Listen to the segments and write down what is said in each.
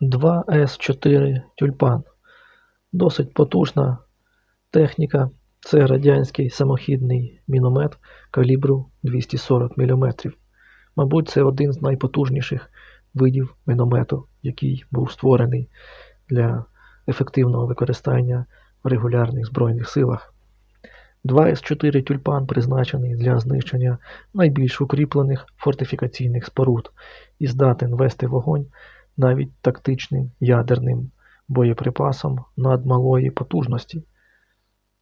2С4 Тюльпан. Досить потужна техніка. Це радянський самохідний міномет калібру 240 мм. Мабуть, це один з найпотужніших видів міномету, який був створений для ефективного використання в регулярних збройних силах. 2С4 тюльпан призначений для знищення найбільш укріплених фортифікаційних споруд і здатен вести вогонь навіть тактичним ядерним боєприпасом надмалої потужності.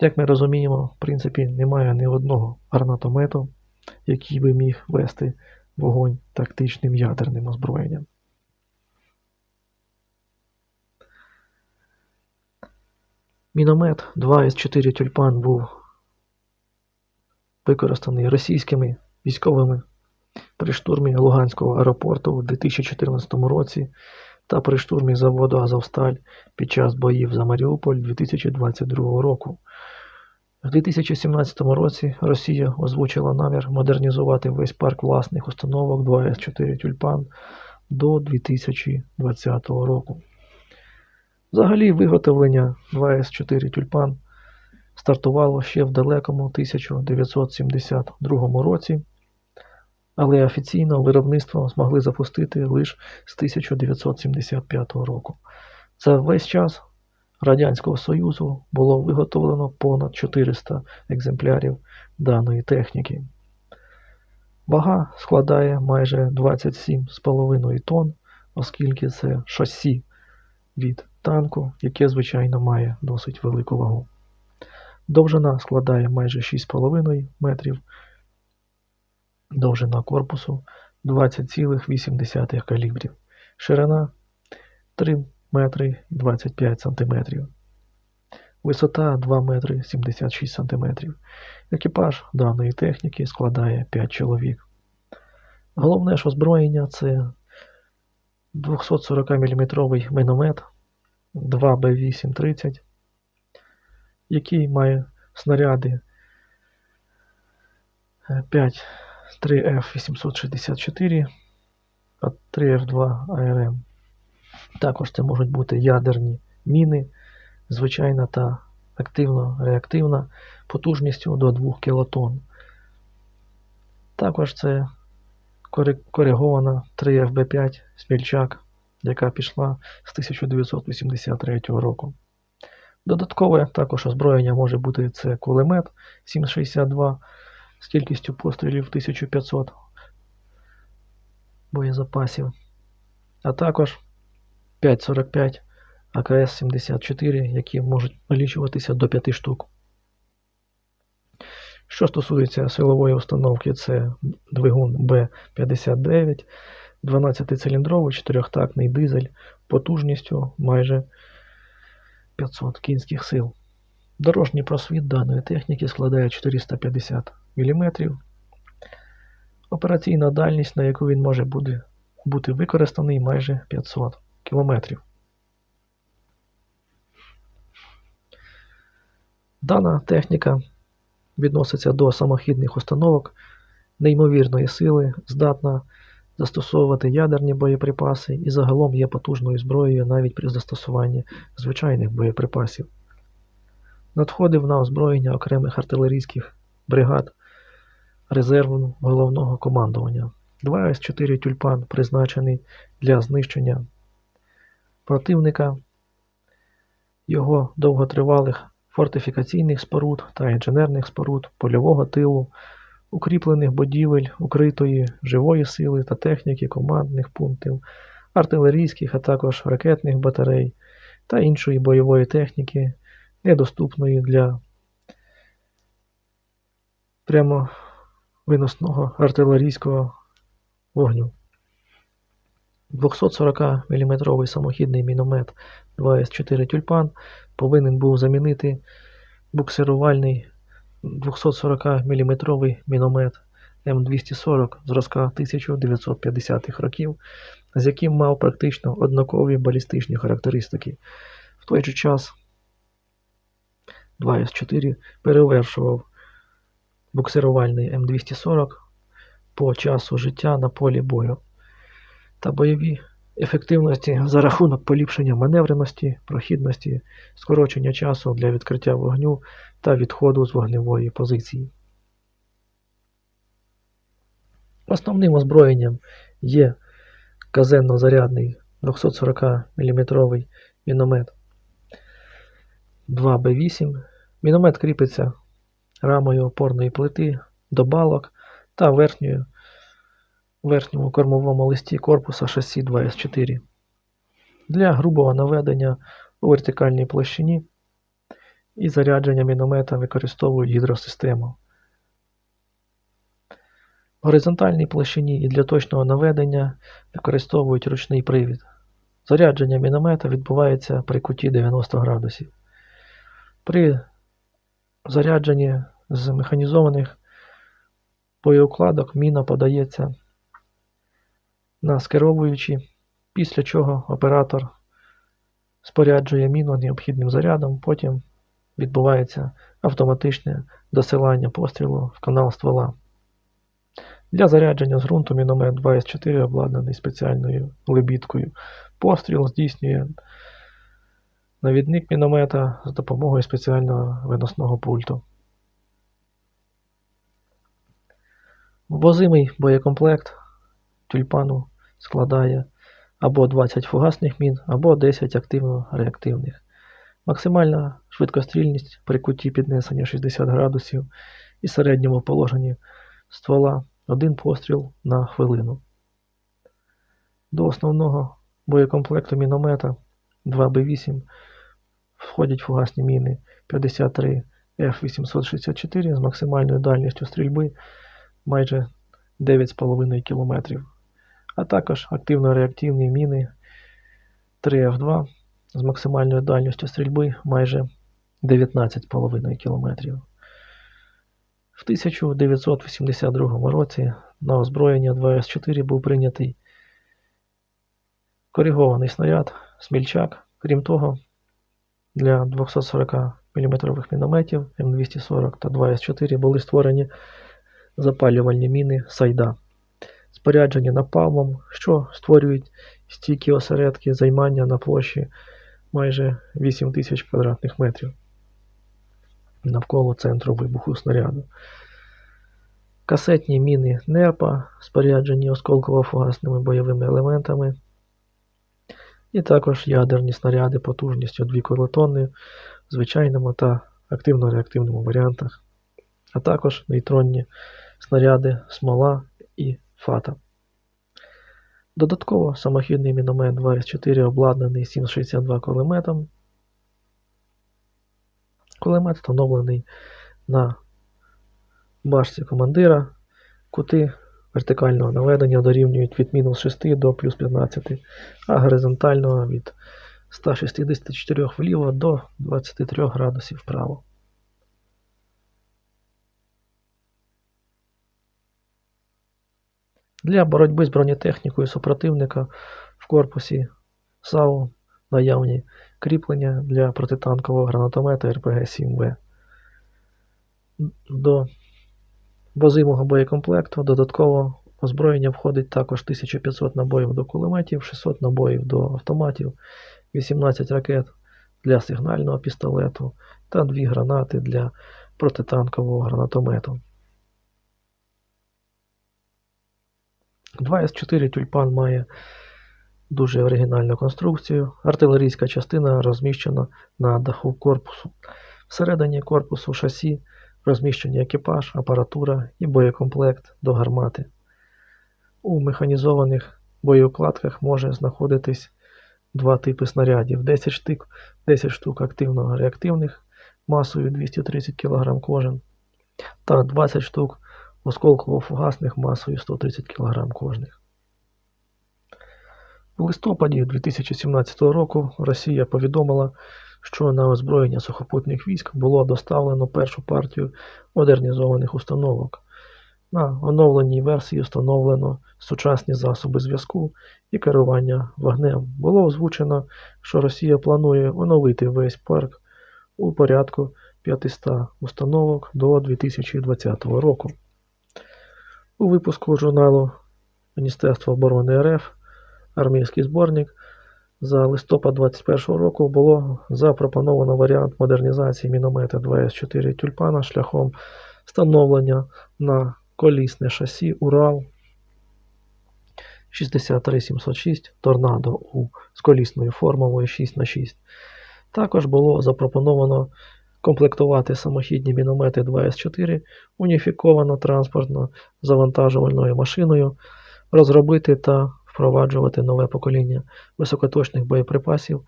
Як ми розуміємо, в принципі, немає ні одного гранатомету, який би міг вести вогонь тактичним ядерним озброєнням. Міномет 2С4 Тюльпан був використаний російськими військовими при штурмі Луганського аеропорту у 2014 році та при штурмі заводу Азовсталь під час боїв за Маріуполь 2022 року. У 2017 році Росія озвучила намір модернізувати весь парк власних установок 2С4 Тюльпан до 2020 року. Взагалі виготовлення 2С4 Тюльпан стартувало ще в далекому 1972 році, але офіційно виробництво змогли запустити лише з 1975 року. За весь час Радянського Союзу було виготовлено понад 400 екземплярів даної техніки. Вага складає майже 27,5 тонн, оскільки це шасі від танку, яке, звичайно, має досить велику вагу. Довжина складає майже 6,5 метрів, довжина корпусу 20,8 калібрів, ширина 3 метри 25 сантиметрів, висота 2 метри 76 сантиметрів. Екіпаж даної техніки складає 5 чоловік. Головне ж озброєння це 240 мм міномет 2Б830, який має снаряди 5 3F864 та 3F2 ARM. Також це можуть бути ядерні міни, звичайна та активно-реактивна потужністю до 2 кілотон. Також це коригована 3FB5 Смільчак, яка пішла з 1983 року. Додаткове також озброєння може бути це кулемет 762 з кількістю пострілів 1500 боєзапасів, а також 5,45 АКС-74, які можуть налічуватися до 5 штук. Що стосується силової установки, це двигун Б-59, 12-циліндровий 4-тактний дизель потужністю майже 500 кінських сил. Дорожній просвіт даної техніки складає 450 мм. Операційна дальність, на яку він може бути, бути використаний майже 500 км. Дана техніка відноситься до самохідних установок неймовірної сили, здатна застосовувати ядерні боєприпаси і загалом є потужною зброєю навіть при застосуванні звичайних боєприпасів. Надходив на озброєння окремих артилерійських бригад резерву головного командування. 2С4 тюльпан призначений для знищення противника, його довготривалих фортифікаційних споруд та інженерних споруд, польового тилу, укріплених будівель, укритої живої сили та техніки командних пунктів, артилерійських, а також ракетних батарей та іншої бойової техніки, недоступної для прямо виносного артилерійського вогню. 240 мм самохідний міномет 2С4 Тюльпан повинен був замінити буксирувальний 240 мм міномет М240 зразка 1950-х років, з яким мав практично однакові балістичні характеристики. В той же час 2С4 перевершував буксирувальний М240 по часу життя на полі бою та бойові ефективності за рахунок поліпшення маневреності, прохідності, скорочення часу для відкриття вогню та відходу з вогневої позиції. Основним озброєнням є казенно-зарядний 240 мм міномет 2Б8. Міномет кріпиться рамою опорної плити до балок та верхньою, верхньому кормовому листі корпуса шасі 2С4. Для грубого наведення у вертикальній площині і зарядження міномета використовують гідросистему. В горизонтальній площині і для точного наведення використовують ручний привід. Зарядження міномета відбувається при куті 90 градусів. При зарядженні з механізованих боєукладок міна подається на скеровуючі, після чого оператор споряджує міну необхідним зарядом, потім відбувається автоматичне досилання пострілу в канал ствола. Для зарядження з ґрунту міномет 2С4 обладнаний спеціальною лебідкою. Постріл здійснює навідник міномета з допомогою спеціального виносного пульту. Ввозимий боєкомплект тюльпану складає або 20 фугасних мін, або 10 активно-реактивних. Максимальна швидкострільність при куті піднесення 60 градусів і середньому положенні ствола один постріл на хвилину. До основного боєкомплекту міномета 2Б8 входять фугасні міни 53 F864 з максимальною дальністю стрільби майже 9,5 км, а також активно-реактивні міни 3F2 з максимальною дальністю стрільби майже 19,5 км. В 1982 році на озброєння 2С4 був прийнятий коригований снаряд Смільчак. Крім того, для 240 мм мінометів М240 та 2С4 були створені запалювальні міни Сайда, споряджені напалмом, що створюють стійкі осередки займання на площі майже 8000 квадратних метрів навколо центру вибуху снаряду. Касетні міни НЕРПа, споряджені осколково-фугасними бойовими елементами, і також ядерні снаряди потужністю 2 кілотонни в звичайному та активно-реактивному варіантах, а також нейтронні снаряди смола і фата. Додатково самохідний міномет 2С4 обладнаний 762 кулеметом. Кулемет встановлений на башці командира. Кути вертикального наведення дорівнюють від мінус 6 до плюс 15, а горизонтального від 164 вліво до 23 градусів вправо. Для боротьби з бронетехнікою супротивника в корпусі САУ наявні кріплення для протитанкового гранатомета РПГ-7В. До возимого боєкомплекту додатково озброєння входить також 1500 набоїв до кулеметів, 600 набоїв до автоматів, 18 ракет для сигнального пістолету та 2 гранати для протитанкового гранатомету. 2С4 тюльпан має дуже оригінальну конструкцію. Артилерійська частина розміщена на даху корпусу. Всередині корпусу шасі розміщені екіпаж, апаратура і боєкомплект до гармати. У механізованих боєукладках може знаходитись два типи снарядів: 10 штук, 10 штук активно-реактивних масою 230 кг кожен та 20 штук осколково-фугасних масою 130 кг кожних. В листопаді 2017 року Росія повідомила, що на озброєння сухопутних військ було доставлено першу партію модернізованих установок. На оновленій версії встановлено сучасні засоби зв'язку і керування вогнем. Було озвучено, що Росія планує оновити весь парк у порядку 500 установок до 2020 року. У випуску журналу Міністерства оборони РФ армійський зборник за листопад 2021 року було запропоновано варіант модернізації міномета 2С4 тюльпана шляхом встановлення на колісне шасі Урал 63706 Торнадо У з колісною формулою 6х6. Також було запропоновано комплектувати самохідні міномети 2С4 уніфіковано транспортно завантажувальною машиною, розробити та впроваджувати нове покоління високоточних боєприпасів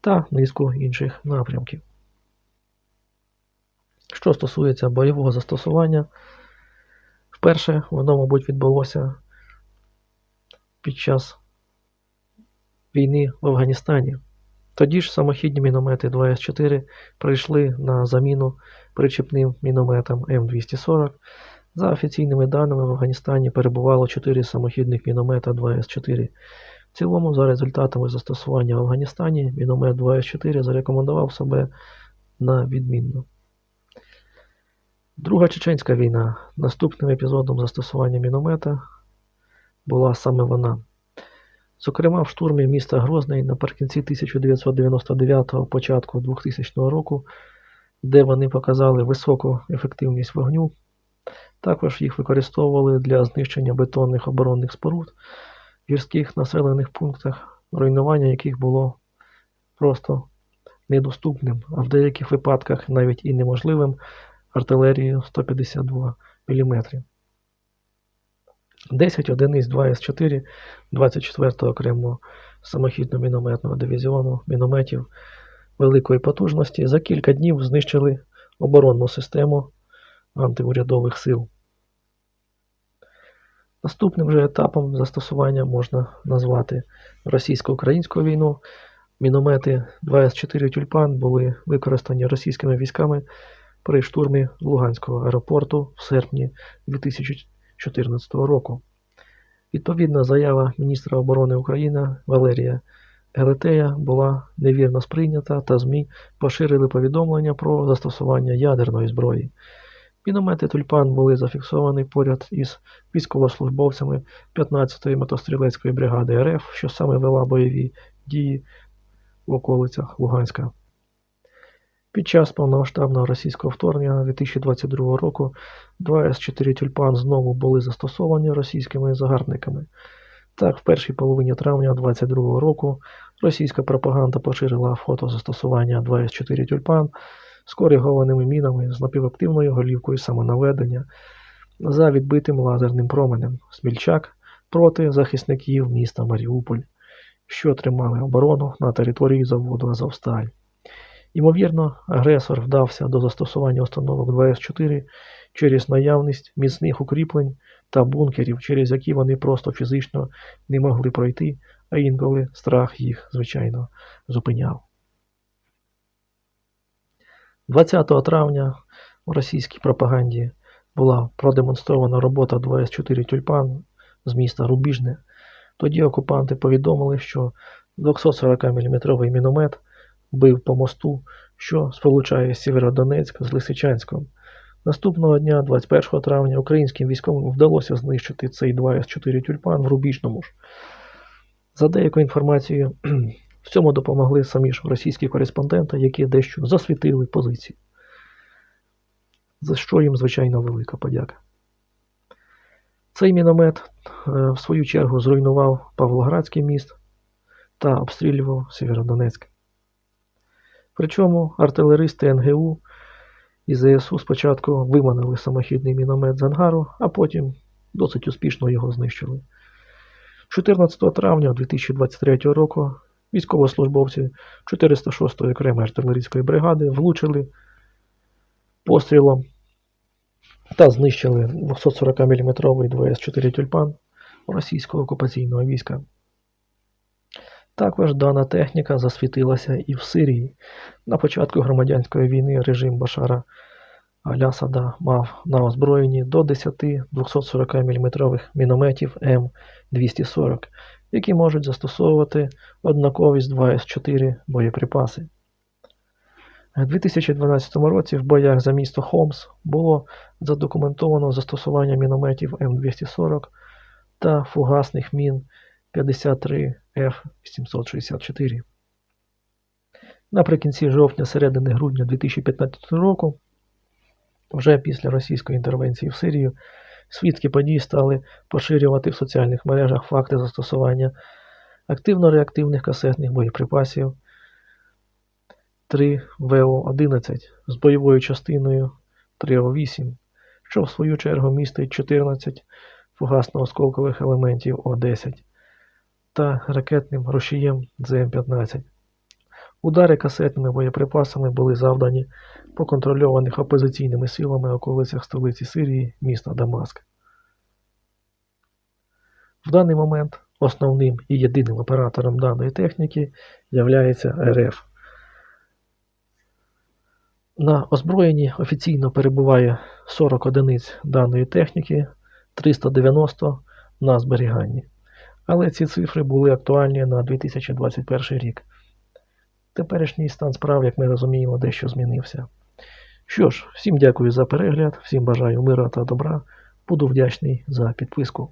та низку інших напрямків. Що стосується бойового застосування, вперше воно, мабуть, відбулося під час війни в Афганістані. Тоді ж самохідні міномети 2С4 прийшли на заміну причепним мінометам М240. За офіційними даними, в Афганістані перебувало 4 самохідних міномета 2С4. В цілому, за результатами застосування в Афганістані, міномет 2С4 зарекомендував себе на відмінно. Друга Чеченська війна. Наступним епізодом застосування міномета була саме вона. Зокрема, в штурмі міста Грозний наприкінці 1999-го, початку 2000 року, де вони показали високу ефективність вогню, також їх використовували для знищення бетонних оборонних споруд в гірських населених пунктах, руйнування яких було просто недоступним, а в деяких випадках навіть і неможливим артилерією 152 мм. 10 одиниць 2С4 24-го окремого самохідно-мінометного дивізіону мінометів великої потужності за кілька днів знищили оборонну систему антиурядових сил. Наступним же етапом застосування можна назвати російсько-українську війну. Міномети 2С4 Тюльпан були використані російськими військами при штурмі Луганського аеропорту в серпні 2014 року. Відповідна заява міністра оборони України Валерія Гелетея була невірно сприйнята, та ЗМІ поширили повідомлення про застосування ядерної зброї. Міномети Тюльпан були зафіксовані поряд із військовослужбовцями 15-ї мотострілецької бригади РФ, що саме вела бойові дії в околицях Луганська. Під час повномасштабного російського вторгнення 2022 року 2С4 Тюльпан знову були застосовані російськими загарбниками. Так, в першій половині травня 2022 року російська пропаганда поширила фото застосування 2С4 Тюльпан з коригованими мінами з напівактивною голівкою самонаведення за відбитим лазерним променем Смільчак проти захисників міста Маріуполь, що тримали оборону на території заводу Азовсталь. Ймовірно, агресор вдався до застосування установок 2С4 через наявність міцних укріплень та бункерів, через які вони просто фізично не могли пройти, а інколи страх їх, звичайно, зупиняв. 20 травня у російській пропаганді була продемонстрована робота 2С4 Тюльпан з міста Рубіжне. Тоді окупанти повідомили, що 240 мм міномет бив по мосту, що сполучає Сєвєродонецьк з Лисичанськом. Наступного дня, 21 травня, українським військовим вдалося знищити цей 2С4 тюльпан в Рубіжному ж. За деякою інформацією, в цьому допомогли самі ж російські кореспонденти, які дещо засвітили позиції. За що їм, звичайно, велика подяка. Цей міномет, е, в свою чергу, зруйнував Павлоградський міст та обстрілював Сєвєродонецьк. Причому артилеристи НГУ і ЗСУ спочатку виманили самохідний міномет з ангару, а потім досить успішно його знищили. 14 травня 2023 року військовослужбовці 406-ї окремої артилерійської бригади влучили пострілом та знищили 240 мм 2С4 тюльпан російського окупаційного війська. Також дана техніка засвітилася і в Сирії. На початку громадянської війни режим Башара Алясада мав на озброєнні до 10 240 мм мінометів М240, які можуть застосовувати однакові з 2С4 боєприпаси. У 2012 році в боях за місто Хомс було задокументовано застосування мінометів М240 та фугасних мін 53F-764. Наприкінці жовтня, середини грудня 2015 року, вже після російської інтервенції в Сирію, свідки подій стали поширювати в соціальних мережах факти застосування активно-реактивних касетних боєприпасів 3 ВО-11 з бойовою частиною 3О8, що в свою чергу містить 14 фугасно-осколкових елементів О10 та ракетним рушієм ЗМ-15. Удари касетними боєприпасами були завдані по контрольованих опозиційними силами околицях столиці Сирії міста Дамаск. В даний момент основним і єдиним оператором даної техніки являється РФ. На озброєнні офіційно перебуває 40 одиниць даної техніки, 390 на зберіганні. Але ці цифри були актуальні на 2021 рік. Теперішній стан справ, як ми розуміємо, дещо змінився. Що ж, всім дякую за перегляд, всім бажаю мира та добра. Буду вдячний за підписку.